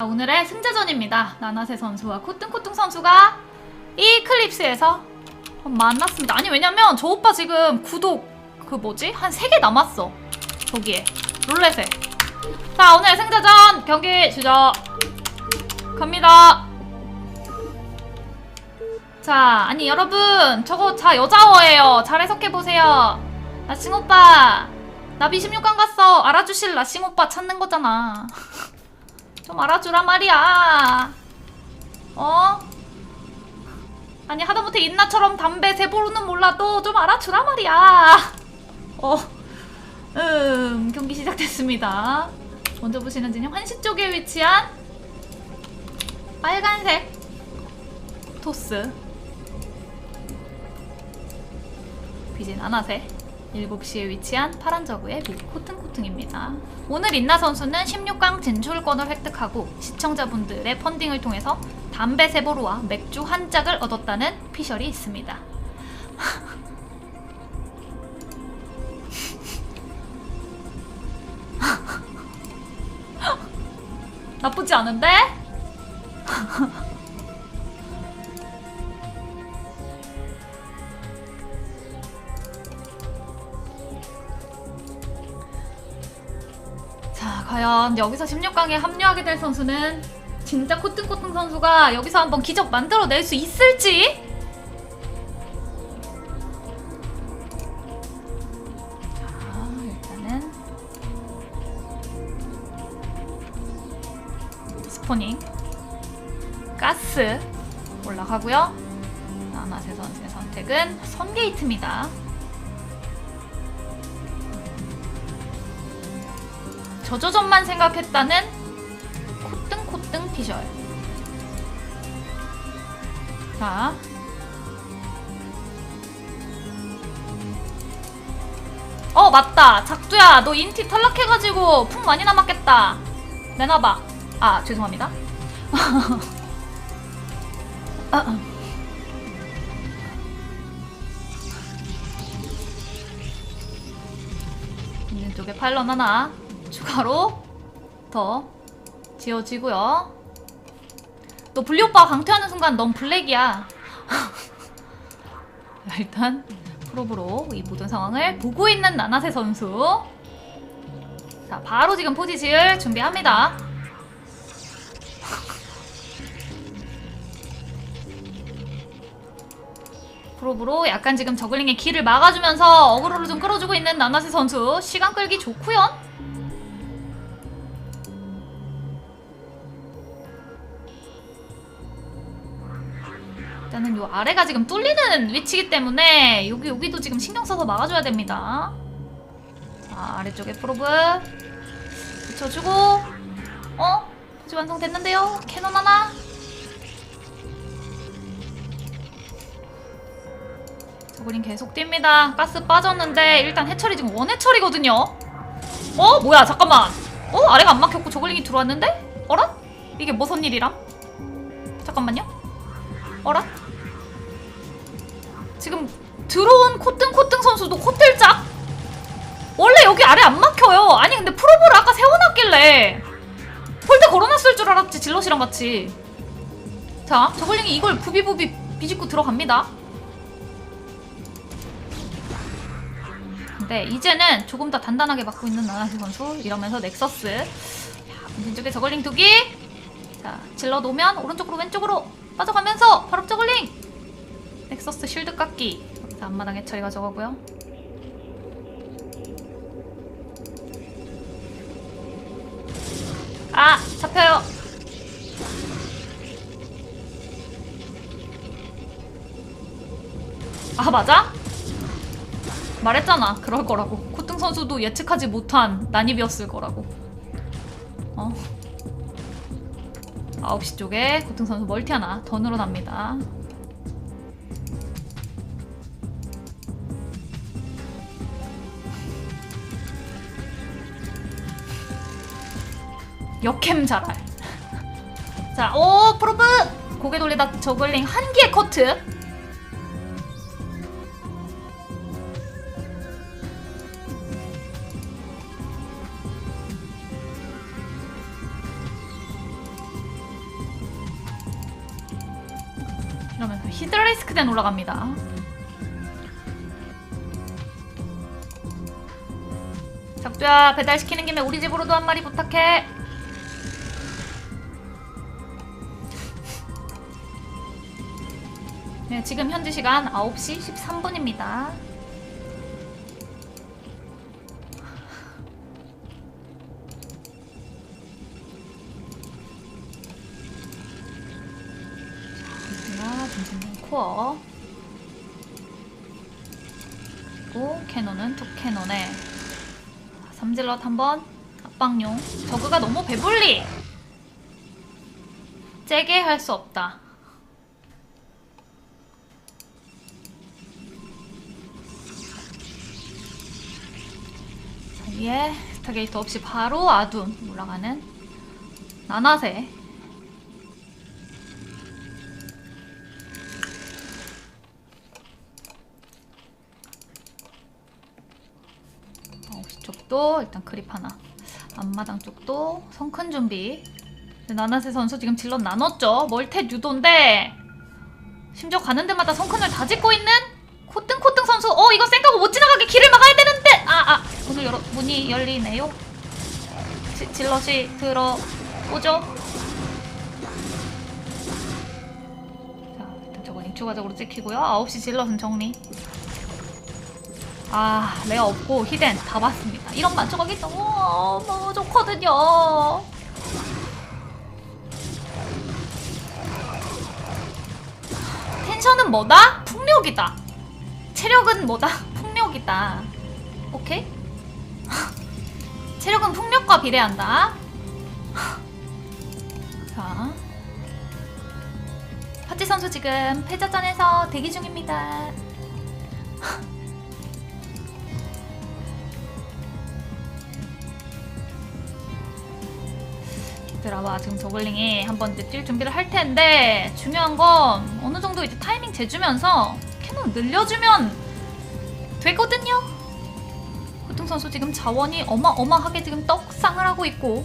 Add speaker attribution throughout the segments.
Speaker 1: 자, 오늘의 승자전입니다. 나나세 선수와 코뚱코뚱 선수가 이 클립스에서 만났습니다. 아니 왜냐면 저 오빠 지금 구독 그 뭐지? 한 3개 남았어. 저기에 룰렛에. 자 오늘 승자전 경기 시작 갑니다. 자 아니 여러분 저거 자 여자어예요. 잘 해석해보세요. 라싱 오빠 나비 16강 갔어. 알아주실 라싱 오빠 찾는 거잖아. 좀 알아주란 말이야. 어? 아니 하다못해 인나처럼 담배 세보루는 몰라도 좀 알아주란 말이야. 어. 음, 경기 시작됐습니다. 먼저 보시는 진영 한시 쪽에 위치한 빨간색 토스 비진 아나세 7시에 위치한 파란 저구의 빌 코튼코튼입니다. 오늘 인나 선수는 16강 진출권을 획득하고 시청자분들의 펀딩을 통해서 담배 세보루와 맥주 한 짝을 얻었다는 피셜이 있습니다. 나쁘지 않은데? 자, 과연 여기서 16강에 합류하게 될 선수는 진짜 코뚱코뚱 선수가 여기서 한번 기적 만들어낼 수 있을지? 자, 일단은 스포닝 가스 올라가고요. 나나세 선수의 선택은 선게이트입니다. 저조전만 생각했다는 코뚱코뚱 피셜. 자. 어, 맞다. 작두야, 너 인티 탈락해가지고 풍 많이 남았겠다. 내놔봐. 아, 죄송합니다. 아, 아. 있는 쪽에 파일럿 하나 추가로 더 지어지고요. 너 블리 오빠 강퇴하는 순간 넌 블랙이야. 일단 프로브로 이 모든 상황을 보고 있는 나나세 선수. 자, 바로 지금 포지 지을 준비합니다. 프로브로 약간 지금 저글링의 길을 막아주면서 어그로를 좀 끌어주고 있는 나나세 선수. 시간 끌기 좋고요. 일단은 요 아래가 지금 뚫리는 위치이기 때문에 여기 여기도 지금 신경 써서 막아줘야 됩니다. 자 아래쪽에 프로브 붙여주고 어? 포지 완성됐는데요? 캐논 하나 저그린 계속 뜁니다. 가스 빠졌는데 일단 해철이 지금 원해철이거든요. 어? 뭐야 잠깐만 어? 아래가 안 막혔고 저글링이 들어왔는데? 어라? 이게 무슨 일이람? 잠깐만요 어라? 알았지 질럿이랑 같이. 자 저글링이 이걸 부비부비 비집고 들어갑니다. 근데 이제는 조금 더 단단하게 막고 있는 나나시 선수 이러면서 넥서스. 야, 왼쪽에 저글링 두기. 자 질러 놓으면 오른쪽으로 왼쪽으로 빠져가면서 바로 저글링! 넥서스 쉴드 깎기. 자, 앞마당에 처리가 저거고요. 아 잡혀요 아 맞아? 말했잖아 그럴 거라고 코뚱 선수도 예측하지 못한 난입이었을 거라고 어 9시 쪽에 고등 선수 멀티 하나 더 늘어납니다. 역캠 잘할. 자, 오 프로브 고개 돌리다 저글링 한 개의 커트. 이러면서 히드라리스크된 올라갑니다. 작두야 배달시키는 김에 우리 집으로도 한 마리 부탁해. 네, 지금 현지 시간 9시 13분입니다. 코어. 그리고 캐논은 두 캐논에 삼질럿 한번 압박용. 저그가 너무 배불리. 째게 할 수 없다. 자, 위에 스타게이트 없이 바로 아둔 올라가는 나나세. 쪽도 일단 크립 하나. 앞마당 쪽도 성큰 준비. 나나세 선수 지금 질럿 나눴죠. 멀테 유도인데 심지어 가는 데마다 성큰을 다 짓고 있는 코뜬코뜬 선수. 어 이거 생각고 못 지나가게 길을 막아야 되는데. 아아 문을 열어 문이 열리네요. 지, 질럿이 들어오죠. 자 일단 저거 추가적으로 찍히고요. 9시 질럿은 정리. 아, 레어 없고 히덴 다 봤습니다. 이런 만족하기 너무 좋거든요. 텐션은 뭐다? 풍력이다. 체력은 뭐다? 풍력이다. 오케이? 체력은 풍력과 비례한다. 자. 파티 선수 지금 패자전에서 대기 중입니다. 들어봐 지금 저글링이 한번 이제 뛸 준비를 할 텐데 중요한 건 어느 정도 이제 타이밍 재주면서 캐논 늘려주면 되거든요. 호통 선수 지금 자원이 어마어마하게 지금 떡상을 하고 있고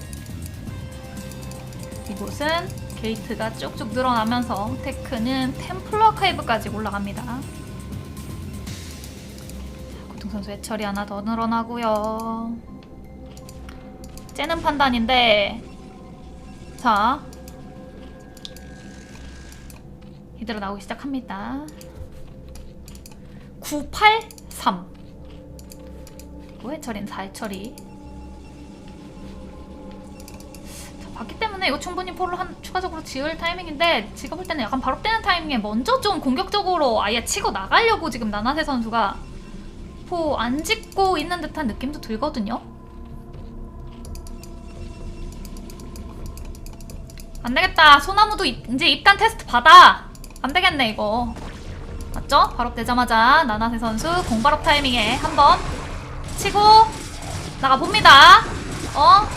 Speaker 1: 이곳은 게이트가 쭉쭉 늘어나면서 테크는 템플러 아카이브까지 올라갑니다. 고통 선수 해처리 하나 더 늘어나고요. 째는 판단인데 자 이대로 나오기 시작합니다. 983 그리고 4해처리 자 봤기 때문에 이거 충분히 폴로 한 추가적으로 지을 타이밍인데 제가 볼 때는 약간 바로 떼는 타이밍에 먼저 좀 공격적으로 아예 치고 나가려고 지금 나나세 선수가 포 안 짓고 있는 듯한 느낌도 들거든요 안 되겠다. 소나무도 입- 이제 입단 테스트 받아. 안 되겠네 이거. 맞죠? 바로 되자마자 나나세 선수 공발업 타이밍에 한번 치고 나가 봅니다. 어?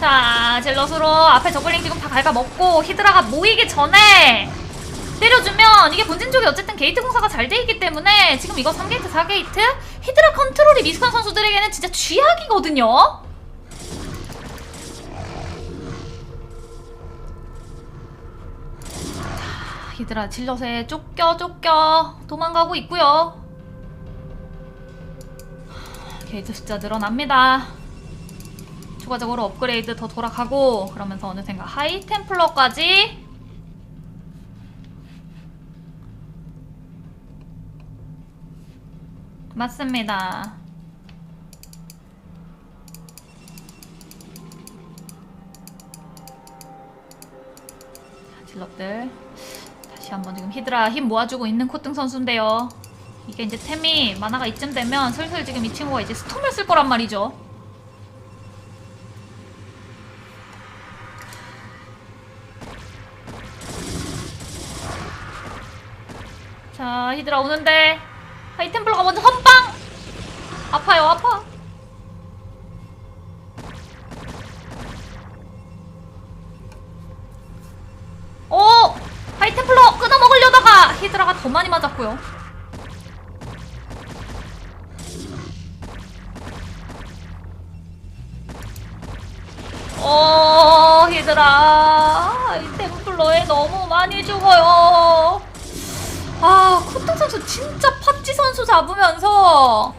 Speaker 1: 자, 질럿으로 앞에 저글링 지금 다 갉아 먹고 히드라가 모이기 전에 때려주면 이게 본진 쪽이 어쨌든 게이트 공사가 잘 돼 있기 때문에 지금 이거 3게이트, 4게이트 히드라 컨트롤이 미숙한 선수들에게는 진짜 쥐약이거든요. 히드라 질럿에 쫓겨 쫓겨 도망가고 있고요. 게이트 숫자 늘어납니다. 추가적으로 업그레이드 더 돌아가고 그러면서 어느샌가 하이 템플러까지 맞습니다. 자, 질럿들 한번 지금 히드라 힘 모아주고 있는 코등 선수인데요. 이게 이제 템이 만화가 이쯤 되면 슬슬 지금 이 친구가 이제 스톰을 쓸 거란 말이죠. 자, 히드라 오는데 하이템플러가 먼저 선빵! 아파요, 아파. 오! 하이템플러 끊어먹으려다가 히드라가 더 많이 맞았고요. 어, 히드라. 하이템플러에 너무 많이 죽어요. 아 코튼 선수 진짜 팟찌 선수 잡으면서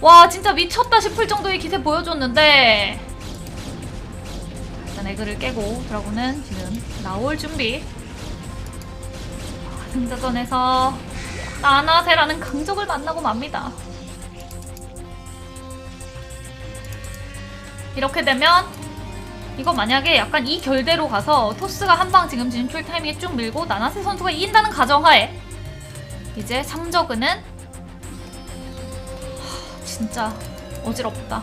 Speaker 1: 와 진짜 미쳤다 싶을 정도의 기세 보여줬는데 일단 에그를 깨고 드라군은 지금 나올 준비 아, 승자전에서 나나세라는 강적을 만나고 맙니다 이렇게 되면 이거 만약에 약간 이 결대로 가서 토스가 한 방 지금 진출 타이밍에 쭉 밀고 나나세 선수가 이긴다는 가정하에 이제 하, 진짜 어지럽다.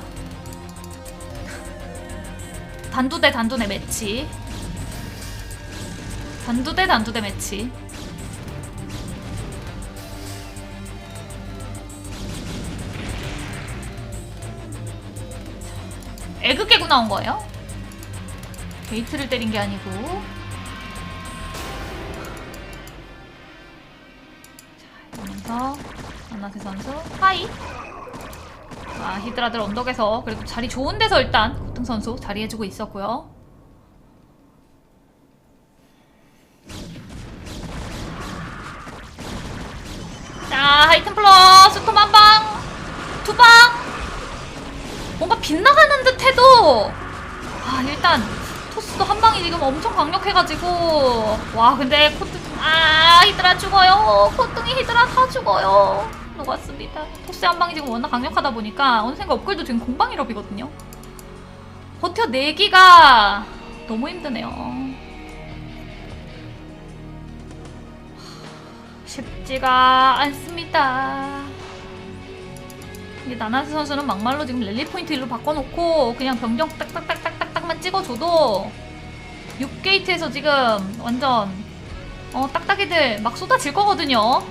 Speaker 1: 단두 대 단두 대 매치. 단두 대 단두 대 매치. 깨고 나온 거예요? 게이트를 때린 게 아니고. 자, 이러면서 안나세 선수 하이. 아, 히드라들 언덕에서 그래도 자리 좋은 데서 일단 고등 선수 자리해주고 있었고요. 강력해가지고 와 근데 코트 아 히드라 죽어요. 코뚱이 히드라 다 죽어요. 녹았습니다. 토스 한 방이 지금 워낙 강력하다 보니까 어느샌가 업글도 지금 공방일업이거든요. 버텨내기가 너무 힘드네요. 쉽지가 않습니다. 이게 나나스 선수는 막말로 지금 랠리 포인트 일로 바꿔놓고 그냥 병정 딱딱딱딱딱딱만 찍어줘도 6게이트에서 지금 완전 어 딱딱이들 막 쏟아질 거거든요.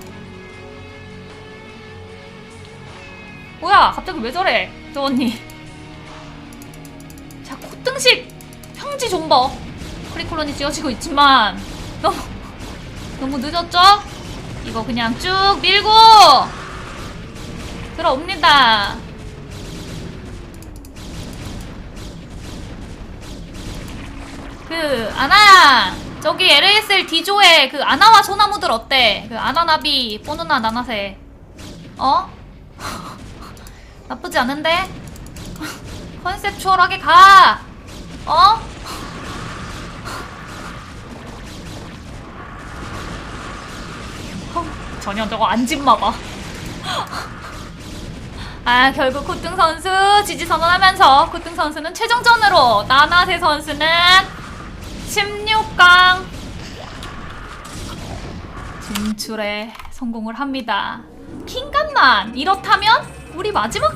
Speaker 1: 뭐야 갑자기 왜 저래 저 언니. 자 콧등식 평지 존버 프리콜론이 지어지고 있지만 너무 너무 늦었죠? 이거 그냥 쭉 밀고 들어옵니다. 그 아나 저기 LASL D조의 그 아나와 소나무들 어때? 그 아나나비 뽀누나 나나세 어? 나쁘지 않은데? 컨셉추얼하게 가! 어? 어, 전혀 저거 안짓마 봐. 아 결국 코뚱 선수 지지 선언하면서 코뚱 선수는 최종전으로 나나세 선수는 16강 진출에 성공을 합니다. 킹감만 이렇다면 우리 마지막